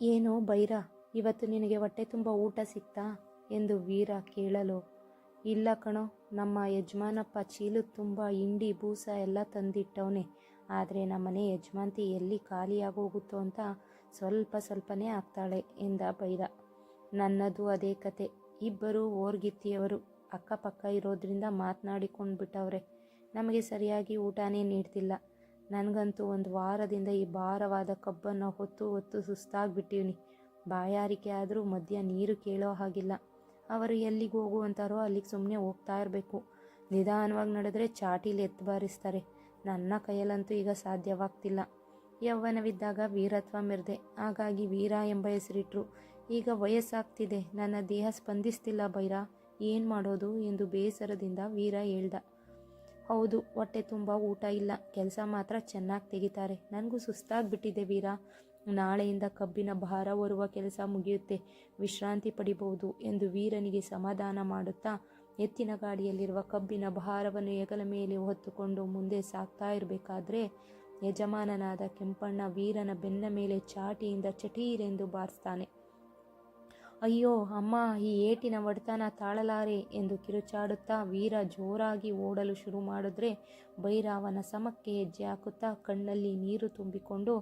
ಏನೋ ಬೈರ, ಇವತ್ತು ನಿನಗೆ ಹೊಟ್ಟೆ ತುಂಬ ಊಟ ಸಿಕ್ತಾ? ಎಂದು ವೀರ ಕೇಳಲು. ಇಲ್ಲ ಕಣೋ, ನಮ್ಮ ಯಜಮಾನಪ್ಪ ಚೀಲು ತುಂಬ ಹಿಂಡಿ ಬೂಸ ಎಲ್ಲ ತಂದಿಟ್ಟವನೆ. ಆದರೆ ನಮ್ಮನೆ ಯಜಮಾಂತಿ ಎಲ್ಲಿ ಖಾಲಿಯಾಗೋಗುತ್ತೋ ಅಂತ ಸ್ವಲ್ಪ ಸ್ವಲ್ಪನೇ ಆಗ್ತಾಳೆ ಎಂದ ಬೈರ. ನನ್ನದು ಅದೇ ಕತೆ. ಇಬ್ಬರು ಓರ್ಗಿತ್ತಿಯವರು, ಅಕ್ಕಪಕ್ಕ ಇರೋದ್ರಿಂದ ಮಾತನಾಡಿಕೊಂಡು ಬಿಟ್ಟವ್ರೆ ನಮಗೆ ಸರಿಯಾಗಿ ಊಟನೇ ನೀಡ್ತಿಲ್ಲ. ನನಗಂತೂ ಒಂದು ವಾರದಿಂದ ಈ ಭಾರವಾದ ಕಬ್ಬನ್ನು ಹೊತ್ತು ಹೊತ್ತು ಸುಸ್ತಾಗ್ಬಿಟ್ಟಿವ್ನಿ. ಬಾಯಾರಿಕೆ ಆದರೂ ಮಧ್ಯ ನೀರು ಕೇಳೋ ಹಾಗಿಲ್ಲ. ಅವರು ಎಲ್ಲಿಗೆ ಹೋಗುವಂತಾರೋ ಅಲ್ಲಿಗೆ ಸುಮ್ಮನೆ ಹೋಗ್ತಾ ಇರಬೇಕು. ನಿಧಾನವಾಗಿ ನಡೆದ್ರೆ ಚಾಟೀಲಿ ಎತ್ತು ಬಾರಿಸ್ತಾರೆ ನನ್ನ ಕೈಯಲ್ಲಂತೂ ಈಗ ಸಾಧ್ಯವಾಗ್ತಿಲ್ಲ. ಯೌವನವಿದ್ದಾಗ ವೀರತ್ವ ಮೆರೆದೆ. ಹಾಗಾಗಿ ವೀರ ಎಂಬ ಹೆಸರಿಟ್ರು. ಈಗ ವಯಸ್ಸಾಗ್ತಿದೆ. ನನ್ನ ದೇಹ ಸ್ಪಂದಿಸ್ತಿಲ್ಲ ಬೈರ. ಏನು ಮಾಡೋದು ಎಂದು ಬೇಸರದಿಂದ ವೀರ ಹೇಳ್ದ. ಹೌದು, ಹೊಟ್ಟೆ ತುಂಬ ಊಟ ಇಲ್ಲ. ಕೆಲಸ ಮಾತ್ರ ಚೆನ್ನಾಗಿ ತೆಗಿತಾರೆ. ನನಗೂ ಸುಸ್ತಾಗಿಬಿಟ್ಟಿದೆ ವೀರ. ನಾಳೆಯಿಂದ ಕಬ್ಬಿನ ಭಾರ ಹೊರುವ ಕೆಲಸ ಮುಗಿಯುತ್ತೆ. ವಿಶ್ರಾಂತಿ ಪಡಿಬಹುದು ಎಂದು ವೀರನಿಗೆ ಸಮಾಧಾನ ಮಾಡುತ್ತಾ ಎತ್ತಿನ ಗಾಡಿಯಲ್ಲಿರುವ ಕಬ್ಬಿನ ಭಾರವನ್ನು ಹೆಗಲ ಮೇಲೆ ಹೊತ್ತುಕೊಂಡು ಮುಂದೆ ಸಾಗ್ತಾ ಇರಬೇಕಾದ್ರೆ ಯಜಮಾನನಾದ ಕೆಂಪಣ್ಣ ವೀರನ ಬೆನ್ನ ಮೇಲೆ ಚಾಟಿಯಿಂದ ಚಟೀರೆಂದು ಬಾರಿಸ್ತಾನೆ. ಅಯ್ಯೋ, ಅಮ್ಮ, ಈ ಏಟಿನ ಒಡೆತನ ತಾಳಲಾರೆ ಎಂದು ಕಿರುಚಾಡುತ್ತಾ ವೀರ ಜೋರಾಗಿ ಓಡಲು ಶುರು ಮಾಡಿದ್ರೆ ಭೈರಾವನ ಸಮಕ್ಕೆ ಹೆಜ್ಜೆ ಹಾಕುತ್ತಾ ಕಣ್ಣಲ್ಲಿ ನೀರು ತುಂಬಿಕೊಂಡು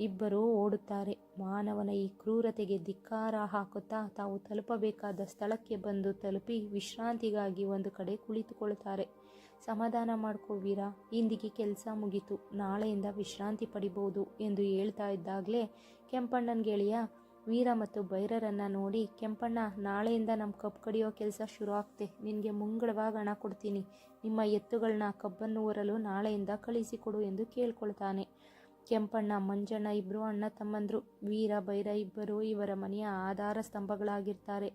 ಇಬ್ಬರೂ ಓಡುತ್ತಾರೆ. ಮಾನವನ ಈ ಕ್ರೂರತೆಗೆ ಧಿಕ್ಕಾರ ಹಾಕುತ್ತಾ ತಾವು ತಲುಪಬೇಕಾದ ಸ್ಥಳಕ್ಕೆ ಬಂದು ತಲುಪಿ ವಿಶ್ರಾಂತಿಗಾಗಿ ಒಂದು ಕಡೆ ಕುಳಿತುಕೊಳ್ಳುತ್ತಾರೆ. ಸಮಾಧಾನ ಮಾಡ್ಕೋ ವೀರ, ಇಂದಿಗೆ ಕೆಲಸ ಮುಗೀತು, ನಾಳೆಯಿಂದ ವಿಶ್ರಾಂತಿ ಪಡಿಬಹುದು ಎಂದು ಹೇಳ್ತಾ ಇದ್ದಾಗಲೇ ಕೆಂಪಣ್ಣನ ಗೆಳೆಯ ವೀರ ಮತ್ತು ಭೈರರನ್ನು ನೋಡಿ, ಕೆಂಪಣ್ಣ, ನಾಳೆಯಿಂದ ನಮ್ಮ ಕಬ್ಬು ಕಡಿಯೋ ಕೆಲಸ ಶುರು ಆಗ್ತೆ ನಿನಗೆ ಮುಂಗಡವಾಗಿ ಹಣ ಕೊಡ್ತೀನಿ. ನಿಮ್ಮ ಎತ್ತುಗಳನ್ನ ಕಬ್ಬನ್ನು ಊರಲು ನಾಳೆಯಿಂದ ಕಳಿಸಿಕೊಡು ಎಂದು ಕೇಳ್ಕೊಳ್ತಾನೆ. ಕೆಂಪಣ್ಣ, ಮಂಜಣ್ಣ ಇಬ್ಬರು ಅಣ್ಣ ತಮ್ಮಂದರು. ವೀರ ಭೈರ ಇಬ್ಬರು ಇವರ ಮನೆಯ ಆಧಾರ ಸ್ತಂಭಗಳಾಗಿರ್ತಾರೆ.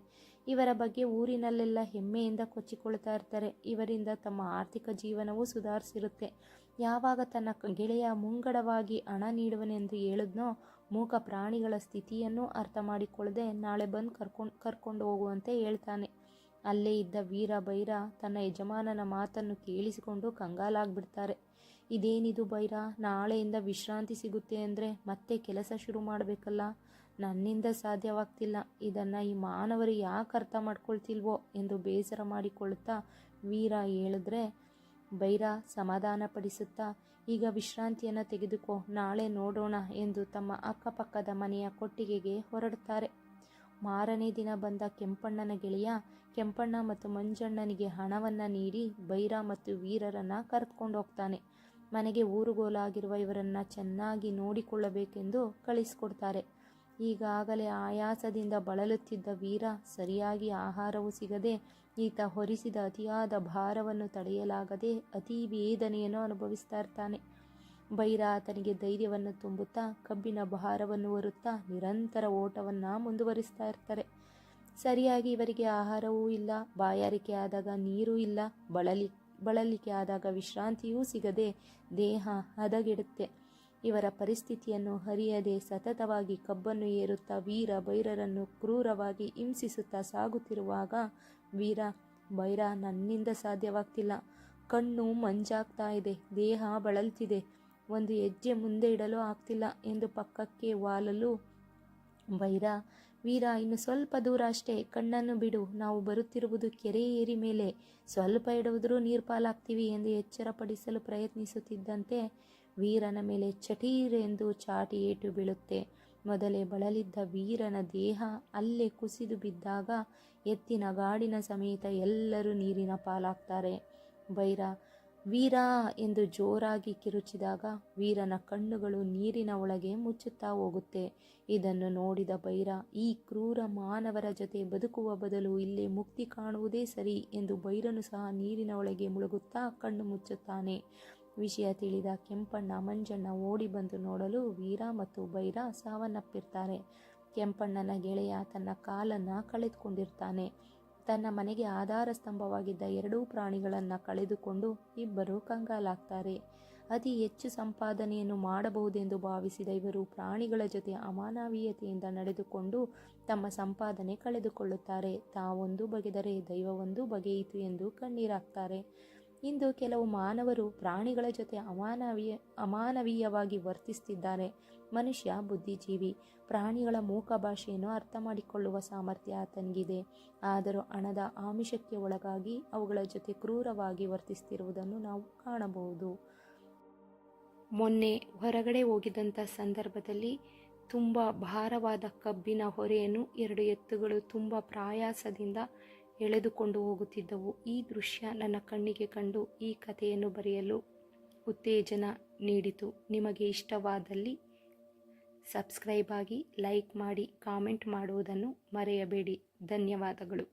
ಇವರ ಬಗ್ಗೆ ಊರಿನಲ್ಲೆಲ್ಲ ಹೆಮ್ಮೆಯಿಂದ ಕೊಚ್ಚಿಕೊಳ್ತಾ ಇರ್ತಾರೆ. ಇವರಿಂದ ತಮ್ಮ ಆರ್ಥಿಕ ಜೀವನವೂ ಸುಧಾರಿಸಿರುತ್ತೆ. ಯಾವಾಗ ತನ್ನ ಗೆಳೆಯ ಮುಂಗಡವಾಗಿ ಹಣ ನೀಡುವನೆಂದು ಹೇಳಿದ್ನೋ ಮೂಕ ಪ್ರಾಣಿಗಳ ಸ್ಥಿತಿಯನ್ನು ಅರ್ಥ ಮಾಡಿಕೊಳ್ಳದೆ ನಾಳೆ ಬಂದು ಕರ್ಕೊಂಡು ಕರ್ಕೊಂಡು ಹೋಗುವಂತೆ ಹೇಳ್ತಾನೆ. ಅಲ್ಲೇ ಇದ್ದ ವೀರ ಬೈರ ತನ್ನ ಯಜಮಾನನ ಮಾತನ್ನು ಕೇಳಿಸಿಕೊಂಡು ಕಂಗಾಲಾಗ್ಬಿಡ್ತಾರೆ. ಇದೇನಿದು ಬೈರ, ನಾಳೆಯಿಂದ ವಿಶ್ರಾಂತಿ ಸಿಗುತ್ತೆ ಅಂದರೆ ಮತ್ತೆ ಕೆಲಸ ಶುರು ಮಾಡಬೇಕಲ್ಲ? ನನ್ನಿಂದ ಸಾಧ್ಯವಾಗ್ತಿಲ್ಲ. ಇದನ್ನು ಈ ಮಾನವರು ಯಾಕೆ ಅರ್ಥ ಮಾಡ್ಕೊಳ್ತಿಲ್ವೋ ಎಂದು ಬೇಸರ ಮಾಡಿಕೊಳ್ಳುತ್ತಾ ವೀರ ಹೇಳಿದ್ರೆ ಬೈರ ಸಮಾಧಾನಪಡಿಸುತ್ತಾ, ಈಗ ವಿಶ್ರಾಂತಿಯನ್ನು ತೆಗೆದುಕೋ, ನಾಳೆ ನೋಡೋಣ ಎಂದು ತಮ್ಮ ಅಕ್ಕಪಕ್ಕದ ಮನೆಯ ಕೊಟ್ಟಿಗೆಗೆ ಹೊರಡುತ್ತಾರೆ. ಮಾರನೇ ದಿನ ಬಂದ ಕೆಂಪಣ್ಣನ ಗೆಳೆಯ, ಕೆಂಪಣ್ಣ ಮತ್ತು ಮಂಜಣ್ಣನಿಗೆ ಹಣವನ್ನು ನೀಡಿ ಬೈರ ಮತ್ತು ವೀರರನ್ನ ಕರೆದುಕೊಂಡು ಹೋಗ್ತಾನೆ. ಮನೆಗೆ ಊರುಗೋಲಾಗಿರುವ ಇವರನ್ನ ಚೆನ್ನಾಗಿ ನೋಡಿಕೊಳ್ಳಬೇಕೆಂದು ಕಳಿಸಿಕೊಡ್ತಾರೆ. ಈಗಾಗಲೇ ಆಯಾಸದಿಂದ ಬಳಲುತ್ತಿದ್ದ ವೀರ ಸರಿಯಾಗಿ ಆಹಾರವೂ ಸಿಗದೆ ಈತ ಹೊರಿಸಿದ ಅತಿಯಾದ ಭಾರವನ್ನು ತಡೆಯಲಾಗದೆ ಅತಿ ವೇದನೆಯನ್ನು ಅನುಭವಿಸ್ತಾ ಇರ್ತಾನೆ. ಬೈರ ಆತನಿಗೆ ಧೈರ್ಯವನ್ನು ತುಂಬುತ್ತಾ ಕಬ್ಬಿನ ಭಾರವನ್ನು ಹೊರುತ್ತಾ ನಿರಂತರ ಓಟವನ್ನು ಮುಂದುವರಿಸ್ತಾ ಇರ್ತಾರೆ. ಸರಿಯಾಗಿ ಇವರಿಗೆ ಆಹಾರವೂ ಇಲ್ಲ, ಬಾಯಾರಿಕೆ ಆದಾಗ ನೀರೂ ಇಲ್ಲ, ಬಳಲಿ, ಬಳಲಿಕೆ ಆದಾಗ ವಿಶ್ರಾಂತಿಯೂ ಸಿಗದೆ ದೇಹ ಹದಗೆಡುತ್ತೆ. ಇವರ ಪರಿಸ್ಥಿತಿಯನ್ನು ಹರಿಯದೆ ಸತತವಾಗಿ ಕಬ್ಬನ್ನು ಏರುತ್ತಾ ವೀರ ಬೈರರನ್ನು ಕ್ರೂರವಾಗಿ ಹಿಂಸಿಸುತ್ತಾ ಸಾಗುತ್ತಿರುವಾಗ, ವೀರ ಬೈರ ನನ್ನಿಂದ ಸಾಧ್ಯವಾಗ್ತಿಲ್ಲ. ಕಣ್ಣು ಮಂಜಾಗ್ತಾ ಇದೆ, ದೇಹ ಬಳಲ್ತಿದೆ. ಒಂದು ಹೆಜ್ಜೆ ಮುಂದೆ ಇಡಲು ಆಗ್ತಿಲ್ಲ ಎಂದು ಪಕ್ಕಕ್ಕೆ ವಾಲಲು, ಬೈರ, ವೀರ, ಇನ್ನು ಸ್ವಲ್ಪ ದೂರ ಅಷ್ಟೇ, ಕಣ್ಣನ್ನು ಬಿಡು. ನಾವು ಬರುತ್ತಿರುವುದು ಕೆರೆ ಏರಿ ಮೇಲೆ. ಸ್ವಲ್ಪ ಇಡುವುದರೂ ನೀರ್ಪಾಲಾಗ್ತೀವಿ ಎಂದು ಎಚ್ಚರಪಡಿಸಲು ಪ್ರಯತ್ನಿಸುತ್ತಿದ್ದಂತೆ ವೀರನ ಮೇಲೆ ಚಟೀರ್ ಎಂದು ಚಾಟಿ ಏಟು ಬೀಳುತ್ತೆ. ಮೊದಲೇ ಬಳಲಿದ್ದ ವೀರನ ದೇಹ ಅಲ್ಲೇ ಕುಸಿದು ಬಿದ್ದಾಗ ಎತ್ತಿನ ಗಾಡಿನ ಸಮೇತ ಎಲ್ಲರೂ ನೀರಿನ ಪಾಲಾಗ್ತಾರೆ. ಬೈರ, ವೀರ ಎಂದು ಜೋರಾಗಿ ಕಿರುಚಿದಾಗ ವೀರನ ಕಣ್ಣುಗಳು ನೀರಿನ ಒಳಗೆ ಮುಚ್ಚುತ್ತಾ ಹೋಗುತ್ತೆ. ಇದನ್ನು ನೋಡಿದ ಬೈರ, ಈ ಕ್ರೂರ ಮಾನವರ ಜೊತೆ ಬದುಕುವ ಬದಲು ಇಲ್ಲೇ ಮುಕ್ತಿ ಕಾಣುವುದೇ ಸರಿ ಎಂದು ಬೈರನು ಸಹ ನೀರಿನ ಒಳಗೆ ಮುಳುಗುತ್ತಾ ಕಣ್ಣು ಮುಚ್ಚುತ್ತಾನೆ. ವಿಷಯ ತಿಳಿದ ಕೆಂಪಣ್ಣ ಮಂಜಣ್ಣ ಓಡಿ ಬಂದು ನೋಡಲು ವೀರ ಮತ್ತು ಬೈರ ಸಾವನ್ನಪ್ಪಿರ್ತಾರೆ. ಕೆಂಪಣ್ಣನ ಗೆಳೆಯ ತನ್ನ ಕಾಲನ್ನು ಕಳೆದುಕೊಂಡಿರ್ತಾನೆ. ತನ್ನ ಮನೆಗೆ ಆಧಾರ ಸ್ತಂಭವಾಗಿದ್ದ ಎರಡೂ ಪ್ರಾಣಿಗಳನ್ನು ಕಳೆದುಕೊಂಡು ಇಬ್ಬರು ಕಂಗಾಲಾಗ್ತಾರೆ. ಅತಿ ಹೆಚ್ಚು ಸಂಪಾದನೆಯನ್ನು ಮಾಡಬಹುದೆಂದು ಭಾವಿಸಿದ ಇವರು ಪ್ರಾಣಿಗಳ ಜೊತೆ ಅಮಾನವೀಯತೆಯಿಂದ ನಡೆದುಕೊಂಡು ತಮ್ಮ ಸಂಪಾದನೆ ಕಳೆದುಕೊಳ್ಳುತ್ತಾರೆ. ತಾವೊಂದು ಬಗೆದರೆ ದೈವವೊಂದು ಬಗೆಯಿತು ಎಂದು ಕಣ್ಣೀರಾಗ್ತಾರೆ. ಇಂದು ಕೆಲವು ಮಾನವರು ಪ್ರಾಣಿಗಳ ಜೊತೆ ಅಮಾನವೀಯ, ಅಮಾನವೀಯವಾಗಿ ವರ್ತಿಸ್ತಿದ್ದಾರೆ. ಮನುಷ್ಯ ಬುದ್ಧಿಜೀವಿ. ಪ್ರಾಣಿಗಳ ಮೂಕ ಭಾಷೆಯನ್ನು ಅರ್ಥ ಮಾಡಿಕೊಳ್ಳುವ ಸಾಮರ್ಥ್ಯ ಆತನಿಗಿದೆ. ಆದರೂ ಹಣದ ಆಮಿಷಕ್ಕೆ ಒಳಗಾಗಿ ಅವುಗಳ ಜೊತೆ ಕ್ರೂರವಾಗಿ ವರ್ತಿಸ್ತಿರುವುದನ್ನು ನಾವು ಕಾಣಬಹುದು. ಮೊನ್ನೆ ಹೊರಗಡೆ ಹೋಗಿದ್ದಂಥ ಸಂದರ್ಭದಲ್ಲಿ ತುಂಬ ಭಾರವಾದ ಕಬ್ಬಿನ ಹೊರೆಯನ್ನು ಎರಡು ಎತ್ತುಗಳು ತುಂಬ ಪ್ರಯಾಸದಿಂದ ಎಳೆದುಕೊಂಡು ಹೋಗುತ್ತಿದ್ದವು. ಈ ದೃಶ್ಯ ನನ್ನ ಕಣ್ಣಿಗೆ ಕಂಡು ಈ ಕಥೆಯನ್ನು ಬರೆಯಲು ಉತ್ತೇಜನ ನೀಡಿತು. ನಿಮಗೆ ಇಷ್ಟವಾದಲ್ಲಿ ಸಬ್ಸ್ಕ್ರೈಬ್ ಆಗಿ ಲೈಕ್ ಮಾಡಿ, ಕಾಮೆಂಟ್ ಮಾಡುವುದನ್ನು ಮರೆಯಬೇಡಿ. ಧನ್ಯವಾದಗಳು.